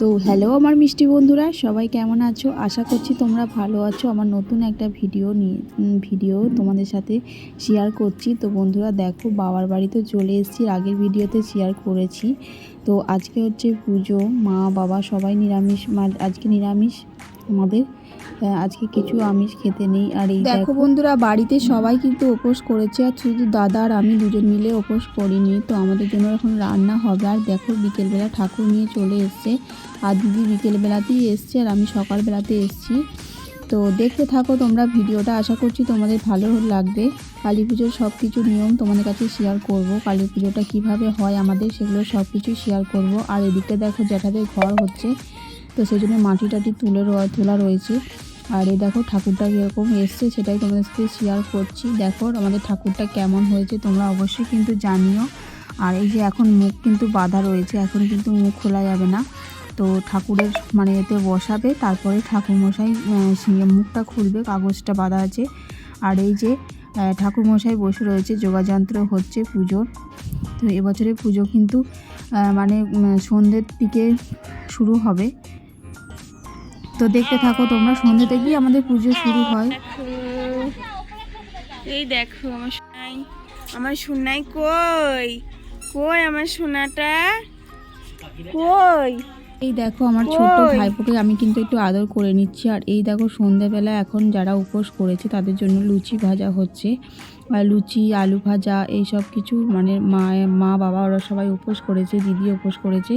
তো হ্যালো আমার মিষ্টি বন্ধুরা, সবাই কেমন আছো? আশা করছি তোমরা ভালো আছো। আমার নতুন একটা ভিডিও নিয়ে ভিডিও তোমাদের সাথে শেয়ার করছি। তো বন্ধুরা দেখো, বাবার বাড়িতে চলে এসেছি। আগের ভিডিওতে শেয়ার করেছি। তো আজকে হচ্ছে পুজো, মা, বাবা সবাই নিরামিষ আজকে নিরামিষ। আমাদের আজকে কিছু আমিষ খেতে নেই আর এই দেখো বন্ধুরা বাড়িতে সবাই কিন্তু উপোস করেছে আর শুধু দাদা আর আমি দুজন মিলে উপোস করিনি। তো আমাদের জন্য এখন রান্না হবে। আর দেখো বিকেলবেলা ঠাকুর নিয়ে চলে এসছে। আর দিদি বিকেলবেলাতেই এসছে আর আমি সকালবেলাতে এসছি। তো দেখতে থাকো তোমরা ভিডিওটা। আশা করছি তোমাদের ভালো লাগবে। কালী পুজোর সব কিছু নিয়ম তোমাদের কাছে শেয়ার করব। কালী পুজোটা কীভাবে হয় আমাদের সেগুলো সব কিছু শেয়ার করব। আর এদিকে দেখো জ্যাঠাদের ঘর হচ্ছে। তো সেই জন্য মাটি টাটি তুলে তোলা রয়েছে। আর এই দেখো ঠাকুরটা কীরকম এসছে, সেটাই তোমাদের সাথে শেয়ার করছি। দেখো আমাদের ঠাকুরটা কেমন হয়েছে, তোমরা অবশ্যই কিন্তু জানিও। আর এই যে এখন মুখ কিন্তু বাঁধা রয়েছে, এখন কিন্তু মুখ খোলা যাবে না। তো ঠাকুরের মানে এতে বসাবে, তারপরে ঠাকুরমশাই মুখটা খুলবে, কাগজটা বাঁধা আছে। আর এই যে ঠাকুরমশাই বসে রয়েছে, যোগাযন্ত্র হচ্ছে পুজোর। তো এবছরে পুজো কিন্তু মানে সন্ধ্যের দিকে শুরু হবে। তো দেখতে থাকো তোমরা সন্ধ্যে থেকেই আমাদের পুজো শুরু হয়। এই দেখো আমার সোনাই। আমার সোনাই কই? কই আমার সোনাটা? কই? এই দেখো আমার ছোট্ট? ভাইপোকে আমি কিন্তু একটু আদর করে নিচ্ছি। আর এই দেখো সন্ধ্যাবেলা এখন যারা উপোস করেছে তাদের জন্য লুচি ভাজা হচ্ছে। লুচি, আলু ভাজা এই সব কিছু মানে মা মা, বাবা, ওরা সবাই উপোস করেছে, দিদি উপোস করেছে।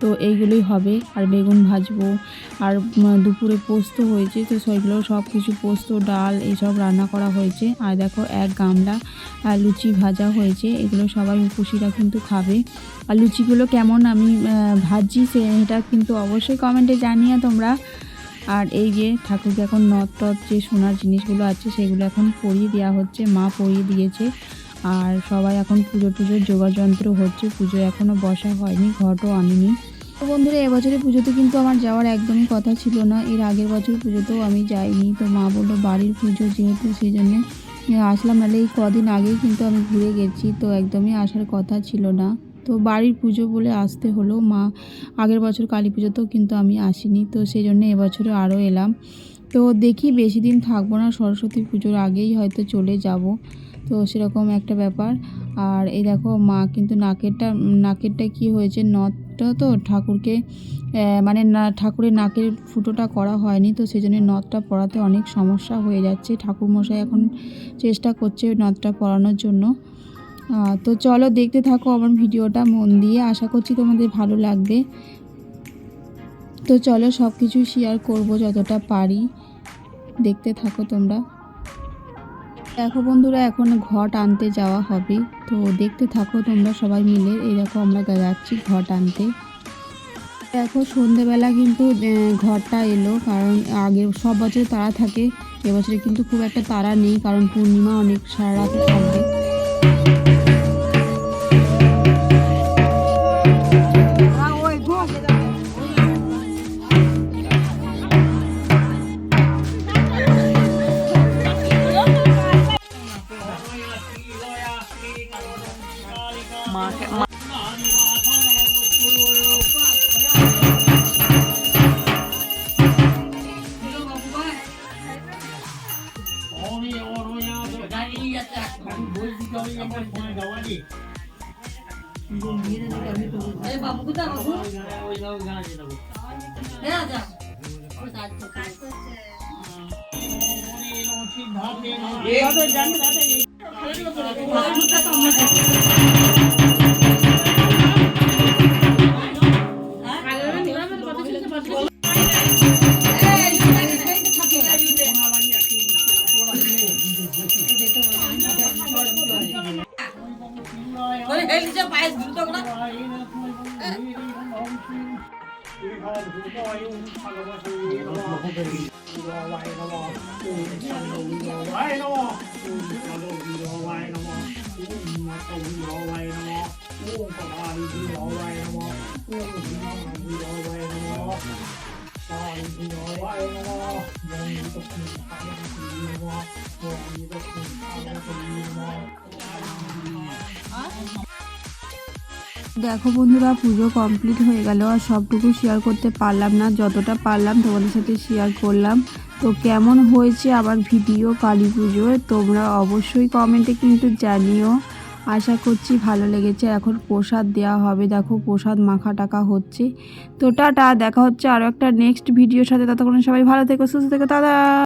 তো এইগুলোই হবে। আর বেগুন ভাজবো। আর দুপুরে পোস্ত হয়েছে, তো সেগুলো সব কিছু পোস্ত, ডাল, এইসব রান্না করা হয়েছে। আর দেখো, এক গামলা লুচি ভাজা হয়েছে। এগুলো সবাই উপসীরা কিন্তু খাবে। আর লুচিগুলো কেমন আমি ভাজছি সেটা কিন্তু অবশ্যই কমেন্টে জানিয়ে তোমরা। আর এই যে ঠাকুরকে এখন নথ টথ যে সোনার জিনিসগুলো আছে সেগুলো এখন পরিয়ে দেওয়া হচ্ছে, মা পরিয়ে দিয়েছে। আর সবাই এখন পুজো টুজোর যোগাযন্ত্র হচ্ছে, পুজো এখনও বসা হয়নি, ঘটও আনিনি। তো বন্ধুরা এবছরে পুজোতে কিন্তু আমার যাওয়ার একদমই কথা ছিল না। এর আগের বছর পুজোতেও আমি যাইনি। তো মা বলল, বাড়ির পুজো যেহেতু সেই জন্যে আসলাম। নাহলে এই কদিন আগেই কিন্তু আমি ঘুরে গেছি, তো একদমই আসার কথা ছিল না। তো বাড়ির পুজো বলে আসতে হলো। মা আগের বছর কালী পুজোতেও কিন্তু আমি আসিনি, তো সেই জন্য এবছরে আরও এলাম। তো দেখি বেশি দিন থাকব না, সরস্বতী পুজোর আগেই হয়তো চলে যাব। তো সেরকম একটা ব্যাপার। আর এই দেখো, মা কিন্তু নাকেরটা নাকেরটা কি হয়েছে নথটা তো ঠাকুরকে মানে না, ঠাকুরের নাকের ফুটোটা করা হয়নি, তো সেই জন্য নথটা পড়াতে অনেক সমস্যা হয়ে যাচ্ছে। ঠাকুরমশাই এখন চেষ্টা করছে নথটা পড়ানোর জন্য। তো চলো দেখতে থাকো আমার ভিডিওটা, মন দিয়ে। আশা করছি তোমাদের ভালো লাগবে। তো চলো সব কিছু শেয়ার করব যতটা পারি। দেখতে থাকো তোমরা। দেখো বন্ধুরা, এখন ঘট আনতে যাওয়া হবে। তো দেখতে থাকো তোমরা সবাই মিলে। দেখো আমরা যাচ্ছি ঘট আনতে। দেখো সন্ধেবেলা কিন্তু ঘরটা এলো। কারণ আগে সব বছর তারা থাকে এবছরে কিন্তু খুব একটা তারা নেই। কারণ পূর্ণিমা অনেক সারা রাতে থাকবে। মাকে বাবু কোথায় বাবু? হ্যাঁ যা। ঠিক ভাবে জানতে มีทองถือคอยอยู่ทำลงมาทีรอรอไว้รอปูไชันลงรอไว้รอปูไชันลงรอไว้รอปูไมาตรงรอไว้รอปูไปลาดีรอไว้รอปูนมาดีรอไว้รอตอนรอไว้รอยังตกใจ দেখো বন্ধুরা, পুজো কমপ্লিট হয়ে গেল আর সবটুকু শেয়ার করতে পারলাম না। যতটা পারলাম তোমাদের সাথে শেয়ার করলাম। তো কেমন হয়েছে আমার ভিডিও কালী পুজোয় তোমরা অবশ্যই কমেন্টে কিন্তু জানিও। আশা করছি ভালো লেগেছে। এখন প্রসাদ দেওয়া হবে। দেখো প্রসাদ মাখা টাকা হচ্ছে। তো টাটা, দেখা হচ্ছে আরও একটা নেক্সট ভিডিওর সাথে। ততক্ষণ সবাই ভালো থেকো, সুস্থ থেকো দাদা